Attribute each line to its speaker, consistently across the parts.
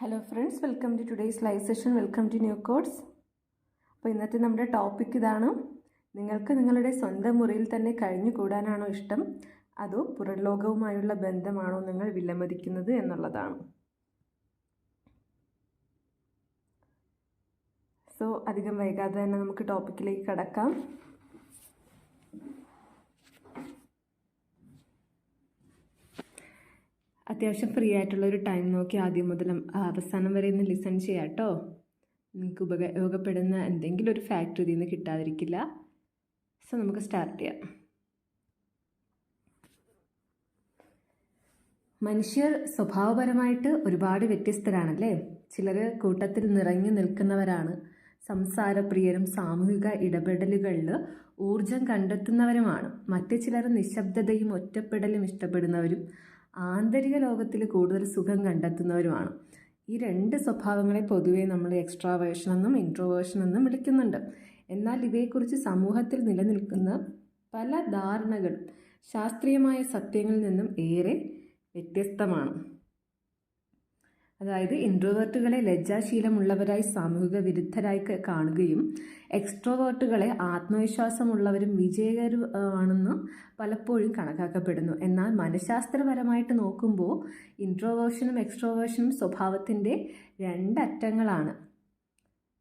Speaker 1: Hello friends welcome to today's live session welcome to new codes അപ്പോൾ ഇന്നത്തെ നമ്മുടെ topic ഇതാണ്. നിങ്ങൾക്ക് നിങ്ങളുടെ സ്വന്തം മുറിയിൽ തന്നെ കഴിഞ്ഞുകൂടാനാണോ ഇഷ്ടം? അതോ പുറം ലോകവുമായുള്ള ബന്ധമാണോ നിങ്ങൾ വിലമതിക്കുന്നത് എന്നുള്ളതാണ്. സോ അധികം വൈകാതെ തന്നെ നമുക്ക് ടോപ്പിക്കിലേക്ക് കടക്കാം. അത്യാവശ്യം ഫ്രീ ആയിട്ടുള്ള ഒരു ടൈം നോക്കി ആദ്യം മുതൽ അവസാനം വരെ ഒന്ന് ലിസൺ ചെയ്യാം കേട്ടോ നിങ്ങൾക്ക് ഉപയോഗപ്പെടുന്ന എന്തെങ്കിലും ഒരു ഫാക്ടറി ഇതിൽ നിന്ന് കിട്ടാതിരിക്കില്ല. സോ നമുക്ക് സ്റ്റാർട്ട് ചെയ്യാം. മനുഷ്യർ സ്വഭാവപരമായിട്ട് ഒരുപാട് വ്യത്യസ്തരാണല്ലേ? ചിലർ കൂട്ടത്തിൽ നിറഞ്ഞു നിൽക്കുന്നവരാണ്. സംസാരപ്രിയരും സാമൂഹിക ഇടപെടലുകളിൽ ഊർജം കണ്ടെത്തുന്നവരുമാണ്. മറ്റു ചിലർ നിശബ്ദതയും ഒറ്റപ്പെടലും ഇഷ്ടപ്പെടുന്നവരും. ആന്തരിക ലോകത്തിൽ കൂടുതൽ സുഖം കണ്ടെത്തുന്നവരുമാണ്. ഈ രണ്ട് സ്വഭാവങ്ങളെ പൊതുവേ നമ്മൾ എക്സ്ട്രാവേഷൻ എന്നും ഇൻട്രോവേഷൻ എന്നും വിളിക്കുന്നുണ്ട്. എന്നാൽ ഇവയെക്കുറിച്ച് സമൂഹത്തിൽ നിലനിൽക്കുന്ന പല ധാരണകളും ശാസ്ത്രീയമായ സത്യങ്ങളിൽ നിന്നും ഏറെ വ്യത്യസ്തമാണ്. അതായത് ഇൻട്രോവേർട്ടുകളെ ലജ്ജാശീലമുള്ളവരായി സാമൂഹിക വിരുദ്ധരായി കാണുകയും എക്സ്ട്രോവേർട്ടുകളെ ആത്മവിശ്വാസമുള്ളവരും വിജയകരും ആണെന്ന് പലപ്പോഴും കണക്കാക്കപ്പെടുന്നു. എന്നാൽ മനഃശാസ്ത്രപരമായിട്ട് നോക്കുമ്പോൾ ഇൻട്രോവേർഷനും എക്സ്ട്രോവേർഷനും സ്വഭാവത്തിന്റെ രണ്ടറ്റങ്ങളാണ്.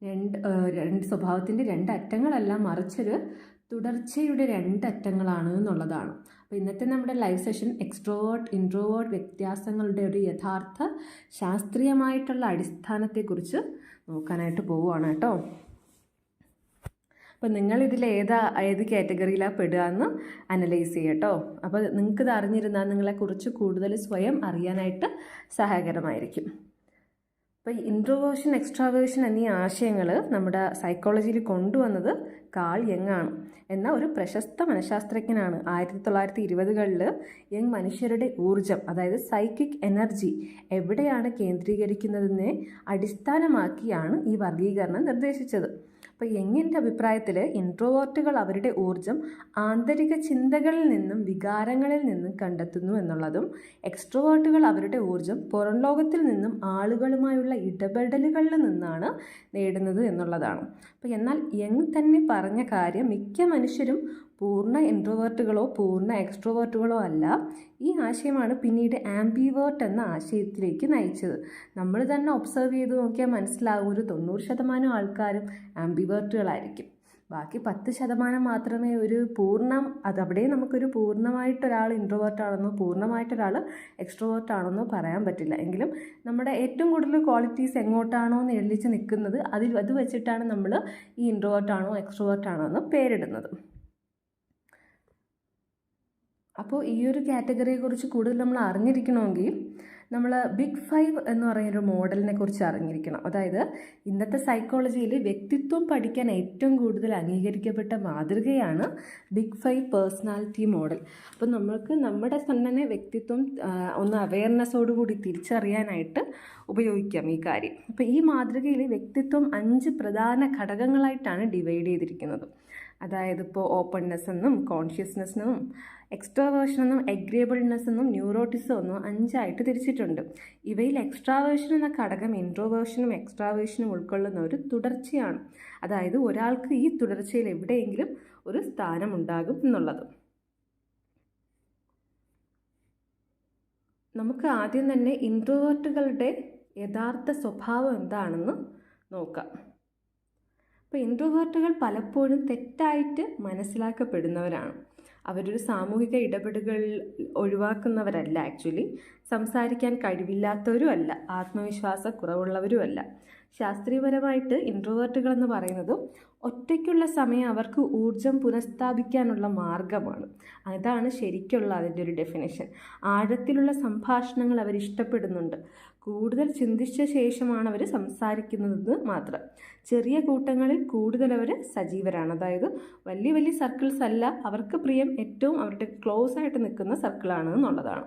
Speaker 1: രണ്ട് രണ്ട് സ്വഭാവത്തിന്റെ രണ്ടറ്റങ്ങളല്ല മറിച്ചൊരു തുടർച്ചയുടെ രണ്ടറ്റങ്ങളാണ് എന്നുള്ളതാണ്. അപ്പോൾ ഇന്നത്തെ നമ്മുടെ ലൈവ് സെഷൻ എക്സ്ട്രോവേർട്ട് ഇൻട്രോവേർട്ട് വ്യത്യാസങ്ങളുടെ ഒരു യഥാർത്ഥ ശാസ്ത്രീയമായിട്ടുള്ള അടിസ്ഥാനത്തെക്കുറിച്ച് നോക്കാനായിട്ട് പോവുകയാണ് കേട്ടോ. അപ്പോൾ നിങ്ങൾ ഇതിൽ ഏതാ ഏത് കാറ്റഗറിയിലാണ് പെടുക എന്ന് അനലൈസ് ചെയ്യട്ടോ അപ്പോൾ നിങ്ങൾക്ക് ഇത് അറിഞ്ഞിരുന്നാൽ നിങ്ങളെക്കുറിച്ച് കൂടുതൽ സ്വയം അറിയാനായിട്ട് സഹായകരമായിരിക്കും അപ്പോൾ ഇൻട്രോവേർഷൻ എക്സ്ട്രാവേർഷൻ എന്നീ ആശയങ്ങൾ നമ്മുടെ സൈക്കോളജിയിൽ കൊണ്ടുവന്നത് കാൾ യങ് ആണ്. എന്ന ഒരു പ്രശസ്ത മനഃശാസ്ത്രജ്ഞനാണ് ആയിരത്തി തൊള്ളായിരത്തി ഇരുപതുകളിൽ യങ് മനുഷ്യരുടെ ഊർജം അതായത് സൈക്കിക് എനർജി എവിടെയാണ് കേന്ദ്രീകരിക്കുന്നതിനെ അടിസ്ഥാനമാക്കിയാണ് ഈ വർഗീകരണം നിർദ്ദേശിച്ചത്. അപ്പോൾ യങ്ങിന്റെ അഭിപ്രായത്തിൽ ഇൻട്രോവേർട്ടുകൾ അവരുടെ ഊർജം ആന്തരിക ചിന്തകളിൽ നിന്നും വികാരങ്ങളിൽ നിന്നും കണ്ടെത്തുന്നു എന്നുള്ളതും എക്സ്ട്രോവേർട്ടുകൾ അവരുടെ ഊർജം പുറം ലോകത്തിൽ നിന്നും ആളുകളുമായുള്ള ഇടപെടലുകളിൽ നിന്നാണ് നേടുന്നത് എന്നുള്ളതാണ്. അപ്പോൾ എന്നാൽ യങ് തന്നെ പറഞ്ഞ കാര്യം മിക്ക മനുഷ്യരും പൂർണ ഇൻട്രോവേർട്ടുകളോ പൂർണ എക്സ്ട്രോവേർട്ടുകളോ അല്ല. ഈ ആശയമാണ് പിന്നീട് ആംബിവേർട്ട് എന്ന ആശയത്തിലേക്ക് നയിച്ചത്. നമ്മൾ തന്നെ ഒബ്സർവ് ചെയ്ത് നോക്കിയാൽ മനസ്സിലാകും ഒരു തൊണ്ണൂറ് ശതമാനം ആൾക്കാരും ആംബിവേർട്ടുകളായിരിക്കും ബാക്കി പത്ത് ശതമാനം മാത്രമേ ഒരു പൂർണം അതവിടെ നമുക്കൊരു പൂർണമായിട്ടൊരാൾ ഇൻട്രോവേർട്ട് ആണെന്നോ പൂർണമായിട്ടൊരാൾ എക്സ്ട്രോവേർട്ട് പറയാൻ പറ്റില്ല. എങ്കിലും നമ്മുടെ ഏറ്റവും കൂടുതൽ ക്വാളിറ്റീസ് എങ്ങോട്ടാണോ എന്ന് എഴുതിച്ച് നിൽക്കുന്നത് അതിൽ അത് വെച്ചിട്ടാണ് നമ്മൾ ഈ ഇൻട്രോവേർട്ട് ആണോ എക്സ്ട്രോവേർട്ട് ആണോ എന്ന് പേരിടുന്നത്. അപ്പോൾ ഈ ഒരു കാറ്റഗറിയെക്കുറിച്ച് കൂടുതൽ നമ്മൾ അറിഞ്ഞിരിക്കണമെങ്കിൽ നമ്മൾ ബിഗ് ഫൈവ് എന്ന് പറയുന്നൊരു മോഡലിനെ കുറിച്ച് അറിഞ്ഞിരിക്കണം. അതായത് ഇന്നത്തെ സൈക്കോളജിയിൽ വ്യക്തിത്വം പഠിക്കാൻ ഏറ്റവും കൂടുതൽ അംഗീകരിക്കപ്പെട്ട മാതൃകയാണ് ബിഗ് ഫൈവ് പേഴ്സണാലിറ്റി മോഡൽ അപ്പോൾ നമ്മൾക്ക് നമ്മുടെ തന്നെ വ്യക്തിത്വം ഒന്ന് അവയർനെസ്സോടുകൂടി തിരിച്ചറിയാനായിട്ട് ഉപയോഗിക്കാം ഈ കാര്യം. അപ്പോൾ ഈ മാതൃകയിൽ വ്യക്തിത്വം അഞ്ച് പ്രധാന ഘടകങ്ങളായിട്ടാണ് ഡിവൈഡ് ചെയ്തിരിക്കുന്നത്. അതായത് ഇപ്പോൾ ഓപ്പൺനെസ് എന്നും കോൺഷ്യസ്നെസ് എന്നും എന്നും എഗ്രേബിൾനെസ് എന്നും ന്യൂറോട്ടിസം എന്നും അഞ്ചായിട്ട് തിരിച്ചിട്ടുണ്ട്. ഇവയിൽ എക്സ്ട്രാവേർഷൻ എന്ന ഘടകം ഇൻട്രോവേർഷനും എക്സ്ട്രാവേർഷനും ഉൾക്കൊള്ളുന്ന ഒരു തുടർച്ചയാണ്. അതായത് ഒരാൾക്ക് ഈ തുടർച്ചയിൽ എവിടെയെങ്കിലും ഒരു സ്ഥാനം ഉണ്ടാകും എന്നുള്ളത്. നമുക്ക് ആദ്യം തന്നെ ഇൻട്രോവേർട്ടുകളുടെ യഥാർത്ഥ സ്വഭാവം എന്താണെന്ന് നോക്കാം. അപ്പോൾ ഇൻട്രോവേർട്ടുകൾ പലപ്പോഴും തെറ്റായിട്ട് മനസ്സിലാക്കപ്പെടുന്നവരാണ്. അവരൊരു സാമൂഹിക ഇടപെടലുകൾ ഒഴിവാക്കുന്നവരല്ല ആക്ച്വലി സംസാരിക്കാൻ കഴിവില്ലാത്തവരും അല്ല ആത്മവിശ്വാസ കുറവുള്ളവരും അല്ല ശാസ്ത്രീയപരമായിട്ട് ഇൻട്രോവേർട്ടുകൾ എന്ന് പറയുന്നത് ഒറ്റയ്ക്കുള്ള സമയം അവർക്ക് ഊർജം പുനഃസ്ഥാപിക്കാനുള്ള മാർഗമാണ്. അതാണ് ശരിക്കുള്ള അതിന്റെ ഒരു ഡെഫിനേഷൻ ആഴത്തിലുള്ള സംഭാഷണങ്ങൾ അവർ ഇഷ്ടപ്പെടുന്നുണ്ട് കൂടുതൽ ചിന്തിച്ച ശേഷമാണ് അവർ സംസാരിക്കുന്നത് മാത്രം. ചെറിയ കൂട്ടങ്ങളിൽ കൂടുതൽ അവർ സജീവരാണ്. അതായത് വലിയ വലിയ സർക്കിൾസ് അല്ല അവർക്ക് പ്രിയം ഏറ്റവും അവരുടെ ക്ലോസ് ആയിട്ട് നിൽക്കുന്ന സർക്കിളാണ് എന്നുള്ളതാണ്.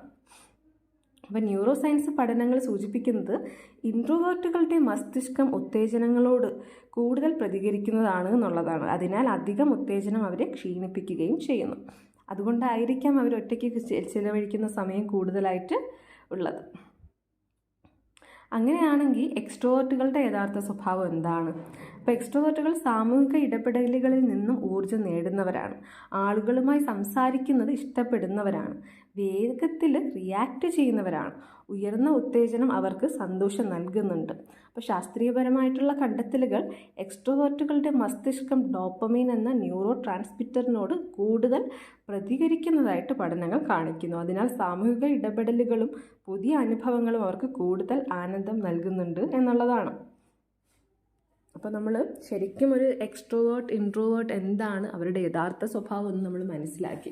Speaker 1: അപ്പോൾ ന്യൂറോ സയൻസ് പഠനങ്ങൾ സൂചിപ്പിക്കുന്നത് ഇൻട്രോവേർട്ടുകളുടെ മസ്തിഷ്കം ഉത്തേജനങ്ങളോട് കൂടുതൽ പ്രതികരിക്കുന്നതാണ് എന്നുള്ളതാണ്. അതിനാൽ അധികം ഉത്തേജനം അവരെ ക്ഷീണിപ്പിക്കുകയും ചെയ്യുന്നു. അതുകൊണ്ടായിരിക്കാം അവർ ഒറ്റയ്ക്ക് ചിലവഴിക്കുന്ന സമയം കൂടുതലായിട്ട് ഉള്ളത്. അങ്ങനെയാണെങ്കിൽ എക്സ്ട്രോവേർട്ടുകളുടെ യഥാർത്ഥ സ്വഭാവം എന്താണ്? അപ്പോൾ എക്സ്ട്രോവേർട്ടുകൾ സാമൂഹിക ഇടപെടലുകളിൽ നിന്നും ഊർജം നേടുന്നവരാണ്. ആളുകളുമായി സംസാരിക്കുന്നത് ഇഷ്ടപ്പെടുന്നവരാണ്. വേഗത്തിൽ റിയാക്ട് ചെയ്യുന്നവരാണ്. ഉയർന്ന ഉത്തേജനം അവർക്ക് സന്തോഷം നൽകുന്നുണ്ട്. അപ്പോൾ ശാസ്ത്രീയപരമായിട്ടുള്ള കണ്ടെത്തലുകൾ എക്സ്ട്രോവേർട്ടുകളുടെ മസ്തിഷ്കം ഡോപ്പമീൻ എന്ന ന്യൂറോ ട്രാൻസ്മിറ്ററിനോട് കൂടുതൽ പ്രതികരിക്കുന്നതായിട്ട് പഠനങ്ങൾ കാണിക്കുന്നു. അതിനാൽ സാമൂഹിക ഇടപെടലുകളും പുതിയ അനുഭവങ്ങളും അവർക്ക് കൂടുതൽ ആനന്ദം നൽകുന്നുണ്ട് എന്നുള്ളതാണ്. അപ്പോൾ നമ്മൾ ശരിക്കും ഒരു എക്സ്ട്രോവേർട്ട് ഇൻട്രോവേർട്ട് എന്താണ് അവരുടെ യഥാർത്ഥ സ്വഭാവം എന്ന് നമ്മൾ മനസ്സിലാക്കി.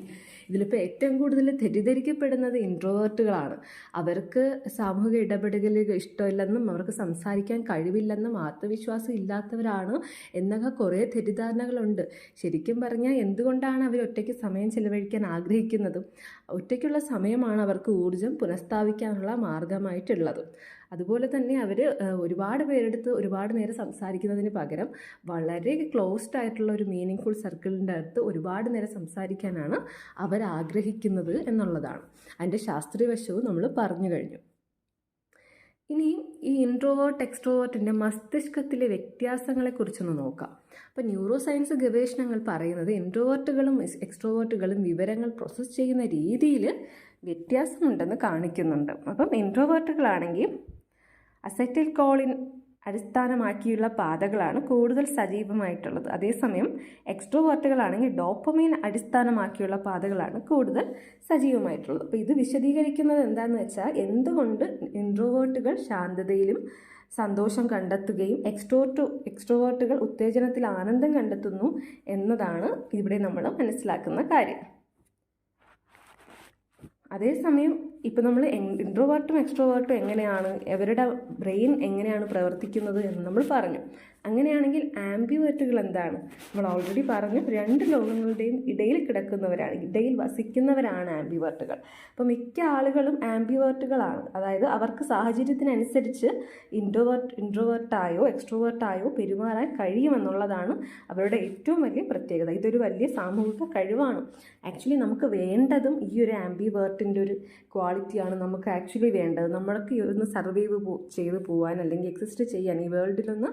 Speaker 1: ഇതിലിപ്പോൾ ഏറ്റവും കൂടുതൽ തെറ്റിദ്ധരിക്കപ്പെടുന്നത് ഇൻട്രോവേർട്ടുകളാണ് അവർക്ക് സാമൂഹിക ഇടപെടലുകൾ ഇഷ്ടമില്ലെന്നും അവർക്ക് സംസാരിക്കാൻ കഴിവില്ലെന്നും ആത്മവിശ്വാസം ഇല്ലാത്തവരാണ് എന്നൊക്കെ കുറേ തെറ്റിദ്ധാരണകളുണ്ട്. ശരിക്കും പറഞ്ഞാൽ എന്തുകൊണ്ടാണ് അവർ ഒറ്റയ്ക്ക് സമയം ചിലവഴിക്കാൻ ആഗ്രഹിക്കുന്നതും? ഒറ്റയ്ക്കുള്ള സമയമാണ് അവർക്ക് ഊർജം പുനഃസ്ഥാപിക്കാനുള്ള മാർഗമായിട്ടുള്ളത് അതുപോലെ തന്നെ അവർ ഒരുപാട് പേരെടുത്ത് ഒരുപാട് നേരം സംസാരിക്കുന്നതിന് പകരം വളരെ ക്ലോസ്ഡ് ആയിട്ടുള്ള ഒരു മീനിങ് ഫുൾ സർക്കിളിന്റെ അടുത്ത് ഒരുപാട് നേരം സംസാരിക്കാനാണ് അവർ ആഗ്രഹിക്കുന്നത് എന്നുള്ളതാണ്. അതിന്റെ ശാസ്ത്രീയ വശവും നമ്മൾ പറഞ്ഞു കഴിഞ്ഞു. ഇനി ഈ ഇൻട്രോവേർട്ട് എക്സ്ട്രോവേർട്ടിന്റെ മസ്തിഷ്കത്തിലെ വ്യത്യാസങ്ങളെക്കുറിച്ചൊന്ന് നോക്കാം. അപ്പോൾ ന്യൂറോ സയൻസ് ഗവേഷണങ്ങൾ പറയുന്നത് ഇൻട്രോവേർട്ടുകളും എക്സ്ട്രോവേർട്ടുകളും വിവരങ്ങൾ പ്രോസസ്സ് ചെയ്യുന്ന രീതിയിൽ വ്യത്യാസമുണ്ടെന്ന് കാണിക്കുന്നുണ്ട്. അപ്പം ഇൻട്രോവേർട്ടുകളാണെങ്കിൽ അസറ്റിൽ കോളിൻ അടിസ്ഥാനമാക്കിയുള്ള പാതകളാണ് കൂടുതൽ സജീവമായിട്ടുള്ളത്. അതേസമയം എക്സ്ട്രോവേർട്ടുകളാണെങ്കിൽ ഡോപ്പമൈൻ അടിസ്ഥാനമാക്കിയുള്ള പാതകളാണ് കൂടുതൽ സജീവമായിട്ടുള്ളത്. അപ്പോൾ ഇത് വിശദീകരിക്കുന്നത് എന്താണെന്ന് വെച്ചാൽ എന്തുകൊണ്ട് ഇൻട്രോവേർട്ടുകൾ ശാന്തതയിലും സന്തോഷം കണ്ടെത്തുകയും എക്സ്ട്രോട്ടു എക്സ്ട്രോവേർട്ടുകൾ ഉത്തേജനത്തിൽ ആനന്ദം കണ്ടെത്തുന്നു എന്നതാണ് ഇവിടെ നമ്മൾ മനസ്സിലാക്കുന്ന കാര്യം. അതേസമയം ഇപ്പോൾ നമ്മൾ ഇൻട്രോവേർട്ടും എക്സ്ട്രോവേർട്ടും എങ്ങനെയാണ് അവരുടെ ബ്രെയിൻ എങ്ങനെയാണ് പ്രവർത്തിക്കുന്നത് എന്ന് നമ്മൾ പറഞ്ഞു. അങ്ങനെയാണെങ്കിൽ ആംബിവേർട്ടുകൾ എന്താണ്? നമ്മൾ ഓൾറെഡി പറഞ്ഞു രണ്ട് ലോകങ്ങളുടെയും ഇടയിൽ കിടക്കുന്നവരാണ് ഇടയിൽ വസിക്കുന്നവരാണ് ആംബിവേർട്ടുകൾ അപ്പോൾ മിക്ക ആളുകളും ആംബിവേർട്ടുകളാണ് അതായത് അവർക്ക് സാഹചര്യത്തിനനുസരിച്ച് ഇൻട്രോവേർട്ട് ഇൻട്രോവേർട്ടായോ എക്സ്ട്രോവേർട്ടായോ പെരുമാറാൻ കഴിയുമെന്നുള്ളതാണ് അവരുടെ ഏറ്റവും വലിയ പ്രത്യേകത. ഇതൊരു വലിയ സാമൂഹിക കഴിവാണ്. ആക്ച്വലി നമുക്ക് വേണ്ടതും ഈ ഒരു ആംബിവേർട്ടിന്റെ ഒരു ക്വാളിറ്റിയാണ് നമുക്ക് ആക്ച്വലി വേണ്ടത്. നമ്മൾക്ക് ഒന്ന് സർവൈവ് ചെയ്ത് പോകാൻ അല്ലെങ്കിൽ എക്സിസ്റ്റ് ചെയ്യാൻ ഈ വേൾഡിലൊന്ന്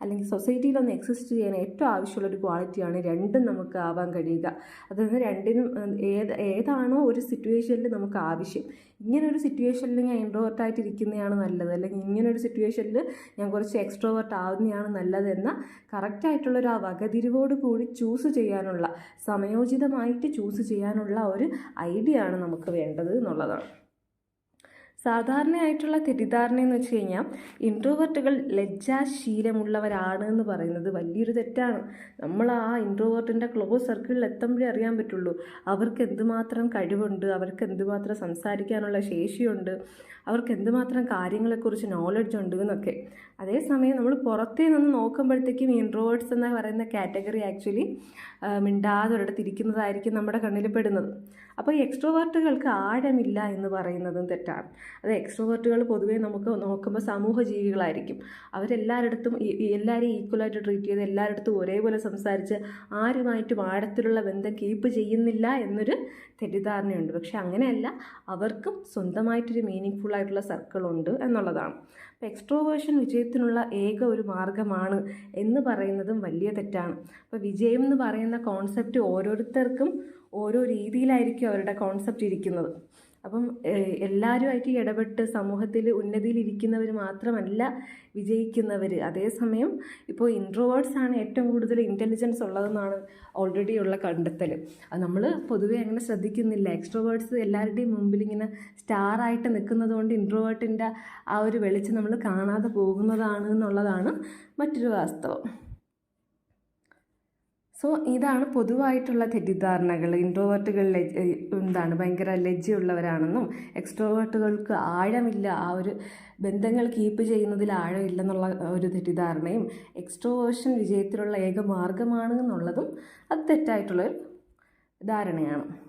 Speaker 1: അല്ലെങ്കിൽ സൊസൈറ്റിയിൽ ഒന്ന് എക്സിസ്റ്റ് ചെയ്യാൻ ഏറ്റവും ആവശ്യമുള്ള ഒരു ക്വാളിറ്റിയാണ് രണ്ടും നമുക്ക് ആവാൻ കഴിയുക. അതായത് രണ്ടിനും ഏത് ഏതാണോ ഒരു സിറ്റുവേഷനിൽ നമുക്ക് ആവശ്യം. ഇങ്ങനെ ഒരു സിറ്റുവേഷനിൽ ഞാൻ ഇൻട്രോവേർട്ടായിട്ട് ഇരിക്കുന്നതാണ് നല്ലത്. അല്ലെങ്കിൽ ഇങ്ങനൊരു സിറ്റുവേഷനിൽ ഞാൻ കുറച്ച് എക്സ്ട്രോവേർട്ട് ആവുന്നതാണ് നല്ലതെന്ന കറക്റ്റായിട്ടുള്ളൊരു ആ വകതിരിവോട് കൂടി ചൂസ് ചെയ്യാനുള്ള സമയോചിതമായിട്ട് ചൂസ് ചെയ്യാനുള്ള ഒരു ഐഡിയ ആണ് നമുക്ക് വേണ്ടത് എന്നുള്ളതാണ്. സാധാരണയായിട്ടുള്ള തെറ്റിദ്ധാരണ എന്ന് വെച്ച് കഴിഞ്ഞാൽ ഇൻട്രോവേർട്ടുകൾ ലജ്ജാശീലമുള്ളവരാണ് എന്ന് പറയുന്നത് വലിയൊരു തെറ്റാണ്. നമ്മൾ ആ ഇൻട്രോവേർട്ടിന്റെ ക്ലോസ് സർക്കിളിൽ എത്തുമ്പോഴേ അറിയാൻ പറ്റുള്ളൂ. അവർക്ക് എന്തുമാത്രം കഴിവുണ്ട് അവർക്ക് എന്തുമാത്രം സംസാരിക്കാനുള്ള ശേഷിയുണ്ട് അവർക്ക് എന്തുമാത്രം കാര്യങ്ങളെക്കുറിച്ച് നോളജ് ഉണ്ട് എന്നൊക്കെ. അതേസമയം നമ്മൾ പുറത്തേ നിന്ന് നോക്കുമ്പോഴത്തേക്കും ഇൻട്രോവേർട്സ് എന്ന് പറയുന്ന കാറ്റഗറി ആക്ച്വലി മിണ്ടാതെ ഒരിടത്തിരിക്കുന്നതായിരിക്കും നമ്മുടെ കണ്ണിൽ പെടുന്നത്. അപ്പോൾ എക്സ്ട്രോവേർട്ടുകൾക്ക് ആഴമില്ല എന്ന് പറയുന്നതും തെറ്റാണ്. അത് എക്സ്ട്രോവേർട്ടുകൾ പൊതുവേ നമുക്ക് നോക്കുമ്പോൾ സമൂഹ ജീവികളായിരിക്കും അവരെല്ലാവരിടത്തും എല്ലാവരെയും ഈക്വലായിട്ട് ട്രീറ്റ് ചെയ്ത് എല്ലായിടത്തും ഒരേപോലെ സംസാരിച്ച് ആരുമായിട്ടും ആഴത്തിലുള്ള ബന്ധം കീപ്പ് ചെയ്യുന്നില്ല എന്നൊരു തെറ്റിദ്ധാരണയുണ്ട്. പക്ഷെ അങ്ങനെയല്ല അവർക്കും സ്വന്തമായിട്ടൊരു മീനിങ് ഫുൾ ആയിട്ടുള്ള സർക്കിളുണ്ട് എന്നുള്ളതാണ്. അപ്പോൾ എക്സ്ട്രോവേർഷൻ വിജയത്തിനുള്ള ഏക ഒരു മാർഗമാണ് എന്ന് പറയുന്നതും വലിയ തെറ്റാണ്. അപ്പോൾ വിജയം എന്ന് പറയുന്ന കോൺസെപ്റ്റ് ഓരോരുത്തർക്കും ഓരോ രീതിയിലായിരിക്കും അവരുടെ കോൺസെപ്റ്റ് ഇരിക്കുന്നത്. അപ്പം എല്ലാവരുമായിട്ട് ഇടപെട്ട് സമൂഹത്തിൽ ഉന്നതിയിലിരിക്കുന്നവർ മാത്രമല്ല വിജയിക്കുന്നവർ അതേസമയം ഇപ്പോൾ ഇൻട്രോവേർട്സ് ആണ് ഏറ്റവും കൂടുതൽ ഇന്റലിജൻസ് ഉള്ളതെന്നാണ് ഓൾറെഡി ഉള്ള കണ്ടെത്തൽ അത് നമ്മൾ പൊതുവെ അങ്ങനെ ശ്രദ്ധിക്കുന്നില്ല. എക്സ്ട്രോവേർട്സ് എല്ലാവരുടെയും മുമ്പിൽ ഇങ്ങനെ സ്റ്റാറായിട്ട് നിൽക്കുന്നത് കൊണ്ട് ഇൻട്രോവേർട്ടിന്റെ ആ ഒരു വെളിച്ചം നമ്മൾ കാണാതെ പോകുന്നതാണ് എന്നുള്ളതാണ് മറ്റൊരു വാസ്തവം. സോ ഇതാണ് പൊതുവായിട്ടുള്ള തെറ്റിദ്ധാരണകൾ. ഇൻട്രോവേർട്ടുകൾ എന്താണ്? ഭയങ്കര ലജ്ജയുള്ളവരാണെന്നും എക്സ്ട്രോവേർട്ടുകൾക്ക് ആഴമില്ല ആ ഒരു ബന്ധങ്ങൾ കീപ്പ് ചെയ്യുന്നതിൽ ആഴമില്ലെന്നുള്ള ഒരു തെറ്റിദ്ധാരണയും എക്സ്ട്രോവേർഷൻ വിജയത്തിലുള്ള ഏക മാർഗമാണ് എന്നുള്ളതും അത് തെറ്റായിട്ടുള്ളൊരു ധാരണയാണ്.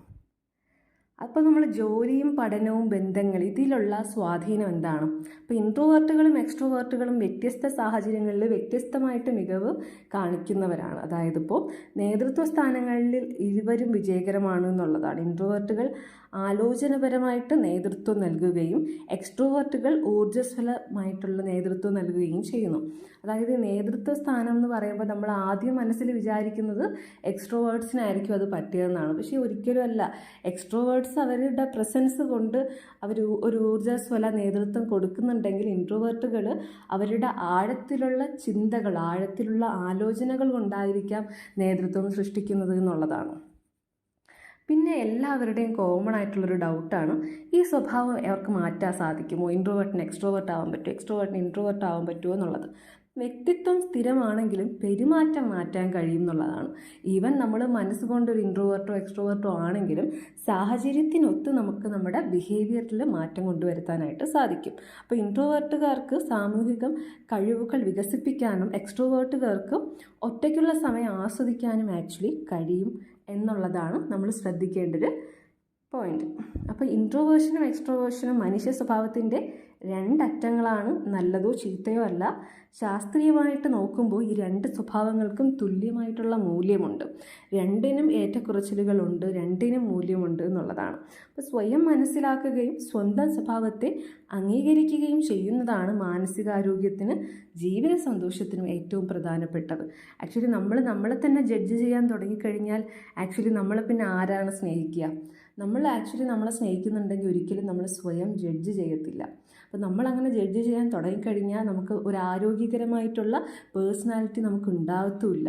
Speaker 1: അപ്പോൾ നമ്മൾ ജോലിയും പഠനവും ബന്ധങ്ങൾ ഇതിലുള്ള സ്വാധീനം എന്താണ്? അപ്പോൾ ഇൻട്രോവേർട്ടുകളും എക്സ്ട്രോവേർട്ടുകളും വ്യത്യസ്ത സാഹചര്യങ്ങളിൽ വ്യത്യസ്തമായിട്ട് മികവ് കാണിക്കുന്നവരാണ്. അതായത് ഇപ്പോൾ നേതൃത്വ സ്ഥാനങ്ങളിൽ ഇരുവരും വിജയകരമാണ് എന്നുള്ളതാണ്. ഇൻട്രോവേർട്ടുകൾ ആലോചനപരമായിട്ട് നേതൃത്വം നൽകുകയും എക്സ്ട്രോവേർട്ടുകൾ ഊർജസ്വലമായിട്ടുള്ള നേതൃത്വം നൽകുകയും ചെയ്യുന്നു. അതായത് നേതൃത്വ സ്ഥാനം എന്ന് പറയുമ്പോൾ നമ്മൾ ആദ്യം മനസ്സിൽ വിചാരിക്കുന്നത് എക്സ്ട്രോവേർട്സിനായിരിക്കും അത് പറ്റിയതെന്നാണ്. പക്ഷേ ഒരിക്കലും അല്ല. എക്സ്ട്രോവേർട്സ് അവരുടെ പ്രസൻസ് കൊണ്ട് അവർ ഒരു ഊർജസ്വല നേതൃത്വം കൊടുക്കുന്നുണ്ടെങ്കിൽ ഇൻട്രോവേർട്ടുകൾ അവരുടെ ആഴത്തിലുള്ള ചിന്തകൾ ആഴത്തിലുള്ള ആലോചനകൾ കൊണ്ടായിരിക്കാം നേതൃത്വം സൃഷ്ടിക്കുന്നത് എന്നുള്ളതാണ്. പിന്നെ എല്ലാവരുടെയും കോമൺ ആയിട്ടുള്ളൊരു ഡൗട്ടാണ് ഈ സ്വഭാവം അവർക്ക് മാറ്റാൻ സാധിക്കുമോ? ഇൻട്രോവേർട്ടിന് എക്സ്ട്രോവേർട്ട് ആവാൻ പറ്റുമോ? എക്സ്ട്രോവേർട്ടിന് ഇൻട്രോവേർട്ട് ആവാൻ പറ്റുമോ എന്നുള്ളത്. വ്യക്തിത്വം സ്ഥിരമാണെങ്കിലും പെരുമാറ്റം മാറ്റാൻ കഴിയും എന്നുള്ളതാണ് ഈവൻ നമ്മൾ മനസ്സുകൊണ്ട് ഒരു ഇൻട്രോവേർട്ടോ എക്സ്ട്രോവേർട്ടോ ആണെങ്കിലും സാഹചര്യത്തിനൊത്ത് നമുക്ക് നമ്മുടെ ബിഹേവിയറിൽ മാറ്റം കൊണ്ടുവരുത്താനായിട്ട് സാധിക്കും. അപ്പോൾ ഇൻട്രോവേർട്ടുകാർക്ക് സാമൂഹികം കഴിവുകൾ വികസിപ്പിക്കാനും എക്സ്ട്രോവേർട്ടുകാർക്ക് ഒറ്റയ്ക്കുള്ള സമയം ആസ്വദിക്കാനും ആക്ച്വലി കഴിയും എന്നുള്ളതാണ് നമ്മൾ ശ്രദ്ധിക്കേണ്ടത് പോയിന്റ് അപ്പോൾ ഇൻട്രോവേർഷനും എക്സ്ട്രോവേർഷനും മനുഷ്യ സ്വഭാവത്തിന്റെ രണ്ടറ്റങ്ങളാണ് നല്ലതോ ചീത്തയോ അല്ല. ശാസ്ത്രീയമായിട്ട് നോക്കുമ്പോൾ ഈ രണ്ട് സ്വഭാവങ്ങൾക്കും തുല്യമായിട്ടുള്ള മൂല്യമുണ്ട്. രണ്ടിനും ഏറ്റക്കുറച്ചിലുകളുണ്ട് രണ്ടിനും മൂല്യമുണ്ട് എന്നുള്ളതാണ്. അപ്പോൾ സ്വയം മനസ്സിലാക്കുകയും സ്വന്തം സ്വഭാവത്തെ അംഗീകരിക്കുകയും ചെയ്യുന്നതാണ് മാനസികാരോഗ്യത്തിന് ജീവിത സന്തോഷത്തിനും ഏറ്റവും പ്രധാനപ്പെട്ടത്. ആക്ച്വലി നമ്മൾ നമ്മളെ തന്നെ ജഡ്ജ് ചെയ്യാൻ തുടങ്ങിക്കഴിഞ്ഞാൽ ആക്ച്വലി നമ്മളെ പിന്നെ ആരാണ് സ്നേഹിക്കുക? നമ്മൾ ആക്ച്വലി നമ്മളെ സ്നേഹിക്കുന്നുണ്ടെങ്കിൽ ഒരിക്കലും നമ്മൾ സ്വയം ജഡ്ജ് ചെയ്യത്തില്ല. അപ്പോൾ നമ്മളങ്ങനെ ജഡ്ജ് ചെയ്യാൻ തുടങ്ങിക്കഴിഞ്ഞാൽ നമുക്ക് ഒരു ആരോഗ്യകരമായിട്ടുള്ള പേഴ്സണാലിറ്റി നമുക്ക് ഉണ്ടാകത്തുമില്ല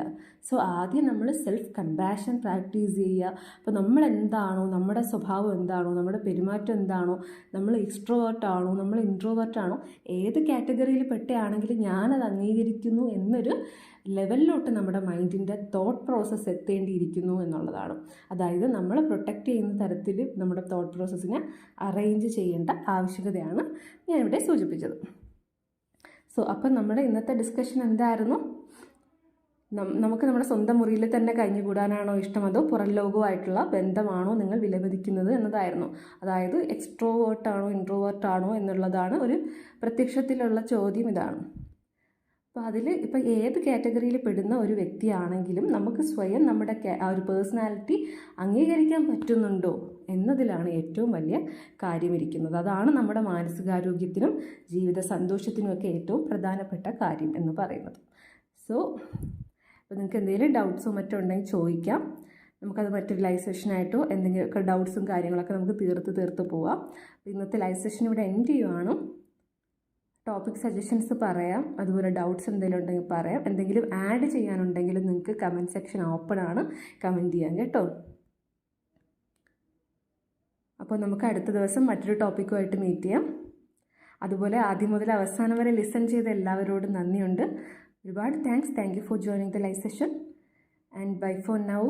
Speaker 1: സോ ആദ്യം നമ്മൾ സെൽഫ് കമ്പാഷൻ പ്രാക്ടീസ് ചെയ്യുക. അപ്പോൾ നമ്മൾ എന്താണോ നമ്മുടെ സ്വഭാവം എന്താണോ നമ്മുടെ പെരുമാറ്റം എന്താണോ നമ്മൾ എക്സ്ട്രോവേർട്ടാണോ നമ്മൾ ഇൻട്രോവേർട്ടാണോ ഏത് കാറ്റഗറിയിൽ പെട്ടയാണെങ്കിലും ഞാനത് അംഗീകരിക്കുന്നു എന്നൊരു ലെവലിലോട്ട് നമ്മുടെ മൈൻഡിന്റെ തോട്ട് പ്രോസസ്സ് എത്തേണ്ടിയിരിക്കുന്നു എന്നുള്ളതാണ്. അതായത് നമ്മൾ പ്രൊട്ടക്റ്റ് ചെയ്യുന്ന തരത്തിൽ നമ്മുടെ തോട്ട് പ്രോസസ്സിനെ അറേഞ്ച് ചെയ്യേണ്ട ആവശ്യകതയാണ് ഞാനിവിടെ സൂചിപ്പിച്ചത്. സോ അപ്പം നമ്മുടെ ഇന്നത്തെ ഡിസ്കഷൻ എന്തായിരുന്നു? നമുക്ക് നമ്മുടെ സ്വന്തം മുറിയിൽ തന്നെ കഴിഞ്ഞുകൂടാനാണോ ഇഷ്ടം? അതോ പുറം ലോകവുമായിട്ടുള്ള ബന്ധമാണോ നിങ്ങൾ വിലമതിക്കുന്നത് എന്നതായിരുന്നു. അതായത് എക്സ്ട്രോവേർട്ടാണോ ഇൻട്രോവേർട്ടാണോ എന്നുള്ളതാണ് ഒരു പ്രത്യക്ഷത്തിലുള്ള ചോദ്യം ഇതാണ്. അപ്പോൾ അതിൽ ഇപ്പോൾ ഏത് കാറ്റഗറിയിൽ പെടുന്ന ഒരു വ്യക്തിയാണെങ്കിലും നമുക്ക് സ്വയം നമ്മുടെ ആ ഒരു പേഴ്സണാലിറ്റി അംഗീകരിക്കാൻ പറ്റുന്നുണ്ടോ എന്നതിലാണ് ഏറ്റവും വലിയ കാര്യമിരിക്കുന്നത് അതാണ് നമ്മുടെ മാനസികാരോഗ്യത്തിനും ജീവിത സന്തോഷത്തിനുമൊക്കെ ഏറ്റവും പ്രധാനപ്പെട്ട കാര്യം എന്ന് പറയുന്നത്. സോ അപ്പോൾ നിങ്ങൾക്ക് എന്തെങ്കിലും ഡൗട്ട്സോ മറ്റോ ഉണ്ടെങ്കിൽ ചോദിക്കാം. നമുക്കത് മറ്റൊരു ലൈവ് സെഷനായിട്ടോ എന്തെങ്കിലുമൊക്കെ ഡൗട്ട്സും കാര്യങ്ങളൊക്കെ നമുക്ക് തീർത്ത് തീർത്ത് പോവാം. ഇന്നത്തെ ലൈവ് സെഷൻ ഇവിടെ എൻഡ് ചെയ്യുവാണ്. ടോപ്പിക് സജഷൻസ് പറയാം. അതുപോലെ ഡൗട്ട്സ് എന്തെങ്കിലും ഉണ്ടെങ്കിൽ പറയാം. എന്തെങ്കിലും ആഡ് ചെയ്യാനുണ്ടെങ്കിലും നിങ്ങൾക്ക് കമന്റ് സെക്ഷൻ ഓപ്പൺ ആണ്. കമന്റ് ചെയ്യാൻ കേട്ടോ. അപ്പോൾ നമുക്ക് അടുത്ത ദിവസം മറ്റൊരു ടോപ്പിക്കുമായിട്ട് മീറ്റ് ചെയ്യാം. അതുപോലെ ആദ്യം മുതൽ അവസാനം വരെ ലിസൺ ചെയ്ത എല്ലാവരോടും നന്ദിയുണ്ട്. ഒരുപാട് thanks thank you for joining the live session and bye for now